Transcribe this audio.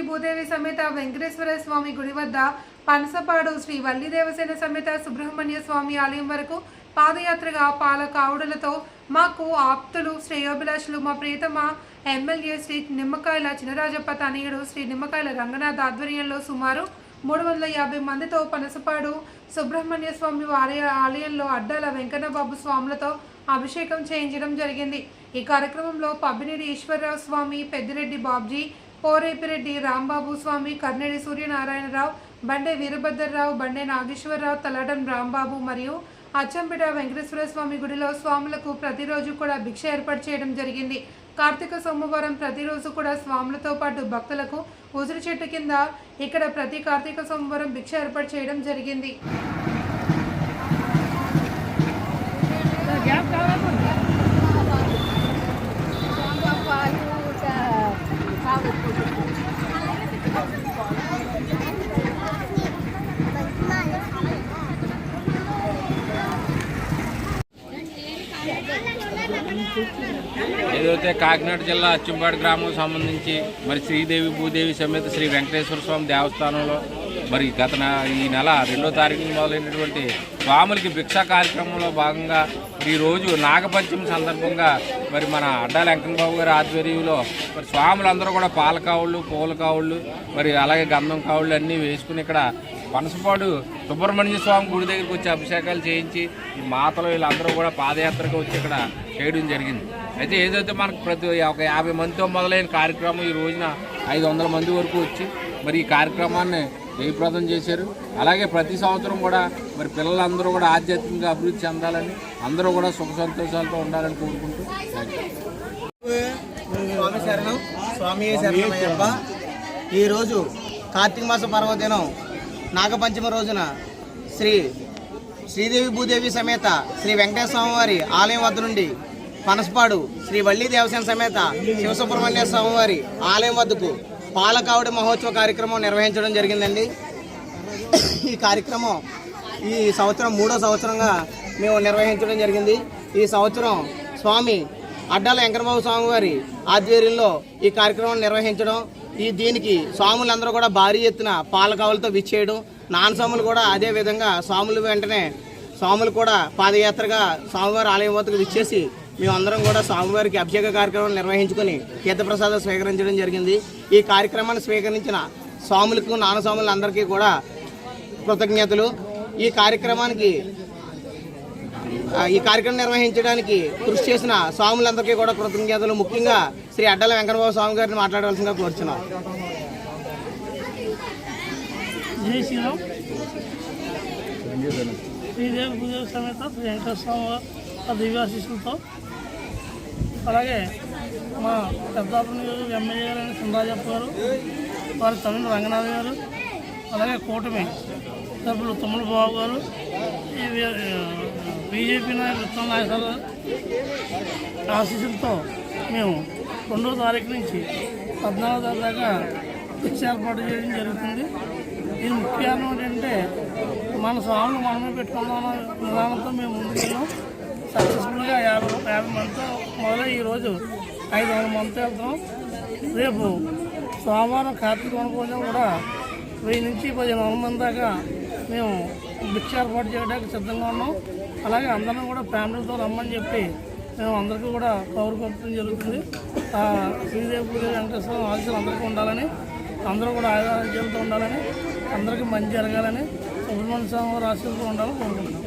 శ్రీ భూదేవి సమేత వెంకటేశ్వర స్వామి గుడి వద్ద పనసపాడు శ్రీ వల్లిదేవసేన సమేత సుబ్రహ్మణ్య స్వామి ఆలయం వరకు పాదయాత్రగా పాల కావుడలతో మాకు ఆప్తులు శ్రేయోభిలాషులు మా ప్రియతమ ఎమ్మెల్యే శ్రీ నిమ్మకాయల చినరాజప్ప తనయుడు శ్రీ నిమ్మకాయల రంగనాథ్ ఆధ్వర్యంలో సుమారు మూడు వందల యాభై మందితో పనసపాడు సుబ్రహ్మణ్య స్వామి వారి ఆలయంలో అడ్డాల వెంకన్నబాబు స్వాములతో అభిషేకం చేయించడం జరిగింది. ఈ కార్యక్రమంలో పబ్బినేడి ఈశ్వరరావు స్వామి పెద్దిరెడ్డి బాబ్జీ పోరేపిరెడ్డి రాంబాబు స్వామి కర్నెడి సూర్యనారాయణరావు బండే వీరభద్రరావు బండే నాగేశ్వరరావు తలాటం రాంబాబు మరియు అచ్చంపేట వెంకటేశ్వర స్వామి గుడిలో స్వాములకు ప్రతిరోజు కూడా భిక్ష ఏర్పాటు చేయడం జరిగింది. కార్తీక సోమవారం ప్రతిరోజు కూడా స్వాములతో పాటు భక్తులకు ఉసిరి చెట్టు కింద ఇక్కడ ప్రతి కార్తీక సోమవారం భిక్ష ఏర్పాటు చేయడం జరిగింది. ఏదైతే కాకినాడ జిల్లా అచ్చంపాడు గ్రామం సంబంధించి మరి శ్రీదేవి భూదేవి సమేత శ్రీ వెంకటేశ్వర స్వామి దేవస్థానంలో మరి గత ఈ నెల రెండో తారీఖున మొదలైనటువంటి స్వాములకి భిక్షా కార్యక్రమంలో భాగంగా ఈరోజు నాగపంచమి సందర్భంగా మరి మన అడ్డా వెంకటబాబు గారి ఆధ్వర్యంలో మరి స్వాములందరూ కూడా పాల కావుళ్ళు పూల కావుళ్ళు మరి అలాగే గంధం కావుళ్ళు అన్నీ వేసుకుని ఇక్కడ పనసపాడు సుబ్రహ్మణ్య స్వామి గుడి దగ్గరికి వచ్చి అభిషేకాలు చేయించి ఈ మాతలు వీళ్ళందరూ కూడా పాదయాత్రకు వచ్చి ఇక్కడ చేయడం జరిగింది. అయితే ఏదైతే మనకు ప్రతి ఒక యాభై మందితో మొదలైన కార్యక్రమం ఈ రోజున ఐదు వందల మంది వరకు వచ్చి మరి ఈ కార్యక్రమాన్ని జయప్రదం చేశారు. అలాగే ప్రతి సంవత్సరం కూడా మరి పిల్లలందరూ కూడా ఆధ్యాత్మికంగా అభివృద్ధి చెందాలని అందరూ కూడా సుఖ సంతోషాలతో ఉండాలని కోరుకుంటూ స్వామి శరణం స్వామి శరణమయ్యప్ప. ఈరోజు కార్తీక మాస పర్వదినం నాగపంచమి రోజున శ్రీ శ్రీదేవి భూదేవి సమేత శ్రీ వెంకటేశ్వర వారి ఆలయం వద్ద నుండి పనసపాడు శ్రీ వల్లి దేవసేన సమేత శివసుబ్రహ్మణ్య స్వామివారి ఆలయం వద్దకు పాలకావుడి మహోత్సవ కార్యక్రమం నిర్వహించడం జరిగిందండి. ఈ కార్యక్రమం ఈ సంవత్సరం మూడో సంవత్సరంగా మేము నిర్వహించడం జరిగింది. ఈ సంవత్సరం స్వామి అడ్డాల వెంకటబాబు స్వామి వారి ఆధ్వర్యంలో ఈ కార్యక్రమం నిర్వహించడం. ఈ దీనికి స్వాములందరూ కూడా భారీ ఎత్తున పాలకావులతో విచ్చేయడం. నాన్నస్వాములు కూడా అదే విధంగా స్వాములు వెంటనే స్వాములు కూడా పాదయాత్రగా స్వామివారి ఆలయం వద్దకు విచ్చేసి మేమందరం కూడా స్వామివారికి అభిషేక కార్యక్రమం నిర్వహించుకొని తీర్థప్రసాదం స్వీకరించడం జరిగింది. ఈ కార్యక్రమాన్ని స్వీకరించిన స్వాములకు నానస్వాములందరికీ కూడా కృతజ్ఞతలు. ఈ కార్యక్రమానికి ఈ కార్యక్రమం నిర్వహించడానికి కృషి చేసిన స్వాములందరికీ కూడా కృతజ్ఞతలు. ముఖ్యంగా శ్రీ అడ్డల వెంకటబాబు స్వామి గారిని మాట్లాడవలసిందిగా కోరుచున్నాం. జై శ్రీరామ్. శ్రీదేవి భూదేవి సమేత శ్రీ వెంకటేశ్వర వారి అలాగే మా పెద్దాపురం నియోజక ఎమ్మెల్యే గారు సుందరాజప్ప గారు వారి తమిళ రంగనాథ్ గారు అలాగే కూటమి సభ్యులు తుమ్మల బాబు గారు బీజేపీ నాయకులు ఉత్తమ నాయకులు ఆశీస్సులతో మేము రెండో తారీఖు నుంచి పద్నాలుగో తారీఖు దాకా శిక్ష ఏర్పాటు చేయడం జరుగుతుంది. దీని ముఖ్య కారణం ఏంటంటే మన స్వాములు మనమే పెట్టుకుందాం అన్న విధానంతో మేము ముందుకెళ్ళాం. సక్సెస్ఫుల్గా యాభై యాభై మందితో మొదలై ఈరోజు ఐదు వందల మందితో వెళ్తున్నాం రేపు సోమవారం కార్తీక వనభోజనం కూడా వెయ్యి నుంచి పదిహేను వందల మంది దాకా మేము భిక్ష ఏర్పాటు చేయడానికి సిద్ధంగా ఉన్నాం. అలాగే అందరం కూడా ఫ్యామిలీతో రమ్మని చెప్పి మేము అందరికీ కూడా కౌరు పంపడం జరుగుతుంది. శ్రీదేవి పూజ వెంకటేశ్వర అందరికీ ఉండాలని అందరూ కూడా ఆయుధాలు ఉండాలని అందరికీ మంచి జరగాలని సుబ్రహ్మణ్య స్వామి వారి ఆశీస్సులు ఉండాలని కోరుకుంటున్నాం.